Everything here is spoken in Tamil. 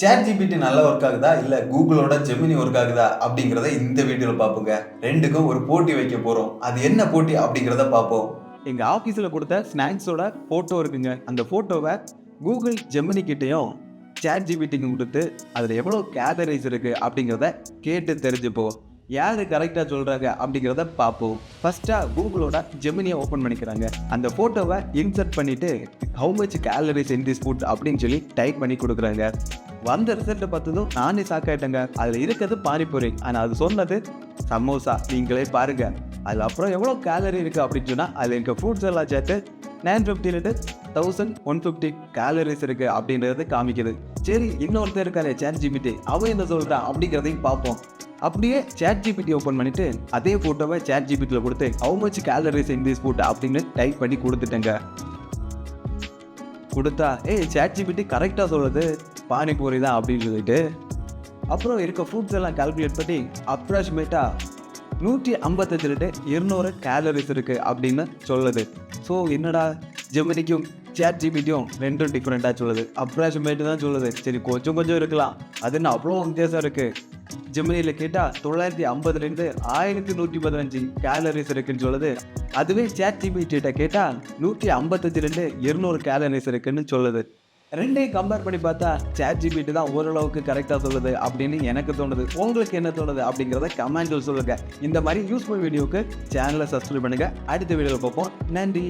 சேட் ஜிபிடி நல்லா ஒர்க் ஆகுதா? இல்லை கூகுளோட ஜெமினி ஒர்க் ஆகுதா? அப்படிங்கிறத இந்த வீடியோவில் பார்ப்போங்க. ரெண்டுக்கும் ஒரு போட்டி வைக்க போகிறோம் அது என்ன போட்டி அப்படிங்கிறத பார்ப்போம். எங்கள் ஆஃபீஸில் கொடுத்த ஸ்நாக்ஸோட ஃபோட்டோ இருக்குங்க. அந்த ஃபோட்டோவை கூகுள் ஜெமினி கிட்டேயும் சேட் ஜிபிடிக்கு கொடுத்து அதில் எவ்வளோ கேலரிஸ் இருக்குது அப்படிங்கிறத கேட்டு தெரிஞ்சுப்போம். யார் கரெக்டாக சொல்கிறாங்க அப்படிங்கிறத பார்ப்போம். ஃபஸ்ட்டாக கூகுளோட ஜெமினியை ஓப்பன் பண்ணிக்கிறாங்க. அந்த ஃபோட்டோவை இன்சர்ட் பண்ணிவிட்டு how much calories in this food அப்படின்னு சொல்லி டைப் பண்ணி கொடுக்குறாங்க. வந்த ரிசல்ட்டை பார்த்ததும் நானே சாக்காயிட்டேங்க அதில் இருக்கிறது பானிபூரி. ஆனால் அது சொன்னது சமோசா நீங்களே பாருங்க. அதில் அப்புறம் எவ்வளோ கேலரி இருக்குது அப்படின்னு சொன்னால் அதில் இருக்க ஃப்ரூட்ஸ் எல்லாம் சேர்த்து nine fifty to thousand one fifty calories இருக்குது அப்படின்றது காமிக்குது. சரி இன்னொருத்தர் இருக்காரு சேட் ஜிபிடி அவன் என்ன சொல்கிறா அப்படிங்கிறதையும் பார்ப்போம். அப்படியே சேட் ஜிபிடி ஓப்பன் பண்ணிட்டு அதே ஃபோட்டோவை சேட் ஜிபிடியில் கொடுத்து how much calories in this food அப்படின்னு டைப் பண்ணி கொடுத்துட்டேங்க. கொடுத்தா ஏய் சேட் ஜிபிடி கரெக்டாக சொல்லுது பானிபூரி தான் அப்படின்னு சொல்லிட்டு அப்புறம் இருக்க ஃப்ரூட்ஸ் எல்லாம் கால்குலேட் பண்ணி அப்ராக்சிமேட்டாக நூற்றி ஐம்பத்தஞ்சு லிட்டு இருநூறு கேலரிஸ் இருக்குது அப்படின்னு சொல்லுது. ஸோ என்னடா ஜெமினிக்கும் சேட் ஜிபிடியும் ரெண்டும் டிஃப்ரெண்ட்டாக சொல்லுது. அப்ராக்சிமேட்டு தான் சொல்லுது. சரி கொஞ்சம் கொஞ்சம் இருக்கலாம். அது என்ன அவ்வளோ வித்தியாசம் இருக்குது ஜெமினியில் கேட்டால் தொள்ளாயிரத்தி ஐம்பதுலேருந்து ஆயிரத்தி நூற்றி பதினஞ்சு கேலரிஸ் இருக்குன்னு சொல்லுது. அதுவே சேட் ஜிபிடிட்ட கேட்டால் நூற்றி ஐம்பத்தஞ்சுலேருந்து இருநூறு கேலரிஸ் இருக்குன்னு சொல்லுது. ரெண்டையும் கம்பேர் பண்ணி பார்த்தா சேட் ஜிபிடி தான் ஓரளவுக்கு கரெக்டாக சொல்லுது அப்படின்னு எனக்கு தோணுது. உங்களுக்கு என்ன தோணுது அப்படிங்கிறத கமெண்ட்டில் சொல்லுங்கள் இந்த மாதிரி யூஸ்ஃபுல் வீடியோவுக்கு சேனலை சப்ஸ்கிரைப் பண்ணுங்கள் அடுத்த வீடியோவில் பார்ப்போம். நன்றி.